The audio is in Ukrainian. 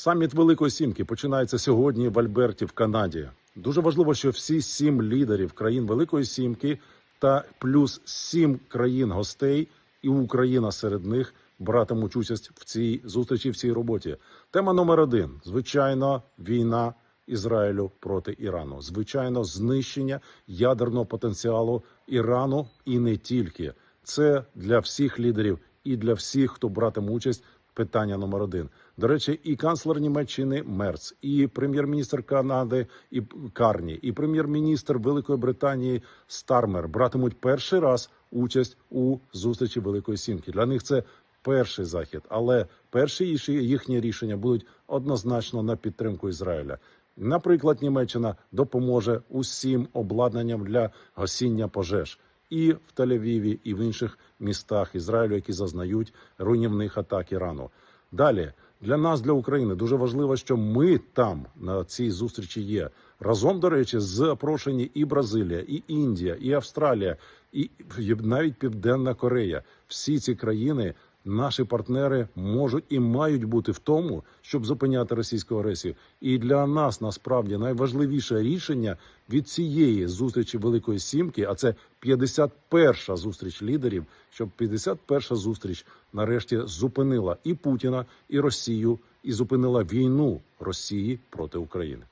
Саміт Великої Сімки починається сьогодні в Альберті в Канаді. Дуже важливо, що всі сім лідерів країн Великої Сімки та плюс сім країн гостей, і Україна серед них братимуть участь в цій зустрічі, в цій роботі. Тема номер один: звичайно, війна Ізраїлю проти Ірану. Звичайно, знищення ядерного потенціалу Ірану і не тільки. Це для всіх лідерів і для всіх, хто братиме участь. Питання номер один. До речі, і канцлер Німеччини Мерц, і прем'єр-міністр Канади і Карні, і прем'єр-міністр Великої Британії Стармер братимуть перший раз участь у зустрічі Великої Сімки. Для них це перший захід, але перші їхні- рішення будуть однозначно на підтримку Ізраїля. Наприклад, Німеччина допоможе усім обладнанням для гасіння пожеж і в Тель-Авіві, і в інших містах Ізраїлю, які зазнають руйнівних атак Ірану. Далі для нас, для України, дуже важливо, що ми там на цій зустрічі є. Разом, до речі, запрошені і Бразилія, і Індія, і Австралія, і навіть Південна Корея. Всі ці країни. Наші партнери можуть і мають бути в тому, щоб зупиняти російську агресію. І для нас насправді найважливіше рішення від цієї зустрічі Великої Сімки, а це 51-ша зустріч лідерів, щоб 51-ша зустріч нарешті зупинила і Путіна, і Росію, і зупинила війну Росії проти України.